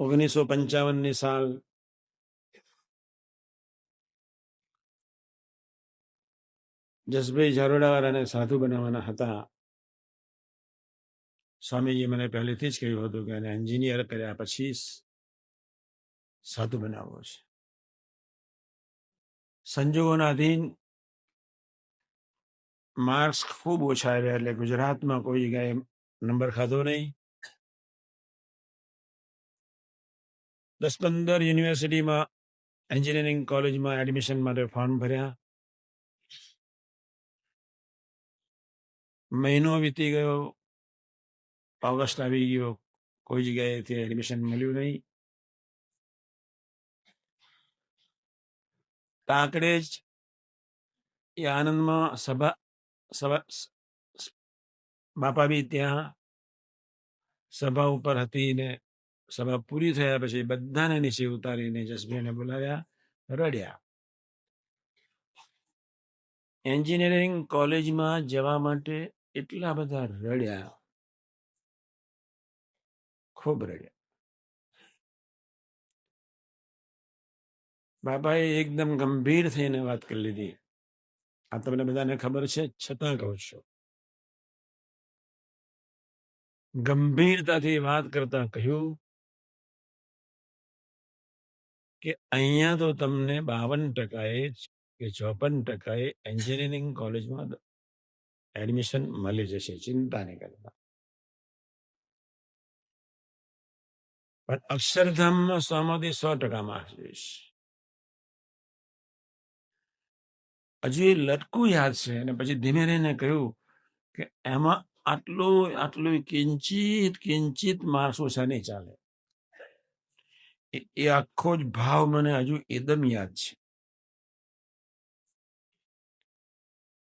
ઓગણીસો પંચાવનની સાલ. જસભાઈ ઝારોડાવાળાને સાધુ બનાવવાના હતા. સ્વામીજી મને પહેલેથી જ કહ્યું હતું કે એને એન્જિનિયર કર્યા પછી સાધુ બનાવવો છે. સંજોગોના અધીન માર્ક્સ ખૂબ ઓછા આવ્યા એટલે ગુજરાતમાં કોઈ જગ્યાએ નંબર ખાધો નહીં. દસ પંદર યુનિવર્સિટીમાં એન્જિનિયરિંગ કોલેજમાં એડમિશન માટે ફોર્મ ભર્યા મહિનો વીતી ગયો ઓગસ્ટ આવી ગયો કોઈ જગ્યાએથી એડમિશન મળ્યું નહીં કાંકડે જ એ આનંદમાં સભા સભા બાપા બી ત્યાં સભા ઉપર હતી ને સભા પૂરી થયા પછી બધાને નીચે ઉતારીને જસભાઈને બોલાવ્યા, રડ્યા. એન્જિનિયરિંગ કોલેજમાં જવા માટે એટલા બધા રડ્યા. ખૂબ રડ્યા. બાબાએ એકદમ ગંભીર થઈને વાત કરી લીધી. આ તમને બધાને ખબર છે, છતાં કહું છું. ગંભીરતાથી વાત કરતા કહ્યું કે અહીંયા તો તમને બાવન ટકાએ જ કે ચોપન ટકાએ એન્જિનિયરિંગ કોલેજમાં એડમિશન મળી જશે, ચિંતા નહીં કરતા. પણ અક્ષરધામમાં સોમાંથી સો ટકા માર્ક્સ જોઈશ. હજુ એ લટકું યાદ છે અને પછી ધીમે રહીને કહ્યું કે એમાં આટલું આટલું કિંચિત કિંચિત માણસો છે નહીં ચાલે. એ- એ આખો જ ભાવ મને હજુ એકદમ યાદ છે.